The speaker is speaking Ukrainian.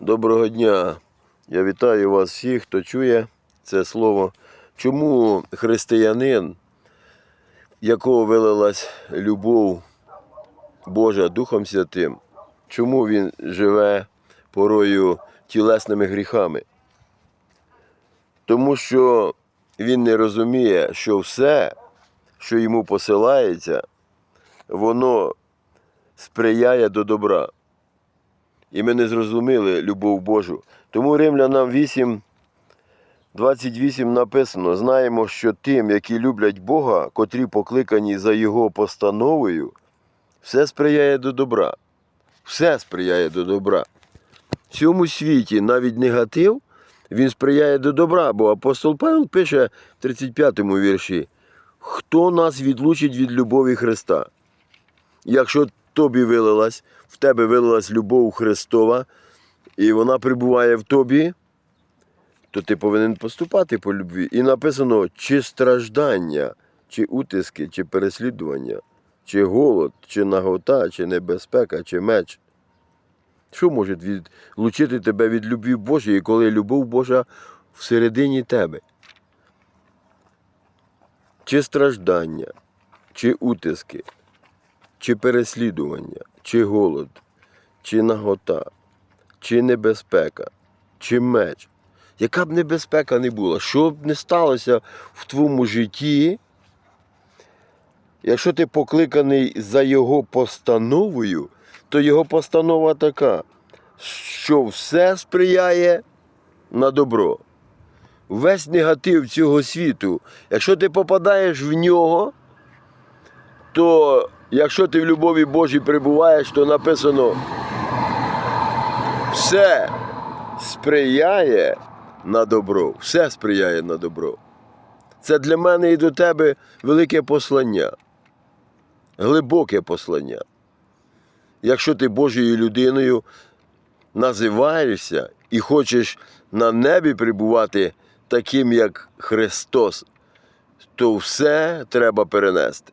Доброго дня. Я вітаю вас всіх, хто чує це слово. Чому християнин, якого вилилась любов Божа Духом Святим, чому він живе порою тілесними гріхами? Тому що він не розуміє, що все, що йому посилається, воно сприяє до добра. І ми не зрозуміли любов Божу. Тому Римлянам 8, 28 написано: знаємо, що тим, які люблять Бога, котрі покликані за Його постановою, все сприяє до добра. Все сприяє до добра. В цьому світі навіть негатив, він сприяє до добра, бо апостол Павел пише в 35-му вірші: Хто нас відлучить від любові Христа? Якщо тобі вилилась, в тебе вилилась любов Христова, і вона перебуває в тобі, то ти повинен поступати по любві. І написано, чи страждання, чи утиски, чи переслідування, чи голод, чи нагота, чи небезпека, чи меч. Що може відлучити тебе від любві Божої, коли любов Божа всередині тебе? Чи страждання, чи утиски, чи переслідування, чи голод, чи нагота, чи небезпека, чи меч. Яка б небезпека не була, що б не сталося в твоєму житті, якщо ти покликаний за його постановою, то його постанова така, що все сприяє на добро. Весь негатив цього світу, якщо ти попадаєш в нього, то якщо ти в любові Божій перебуваєш, то написано все сприяє на добро. Все сприяє на добро. Це для мене і до тебе велике послання, глибоке послання. Якщо ти Божою людиною називаєшся і хочеш на небі перебувати таким, як Христос, то все треба перенести.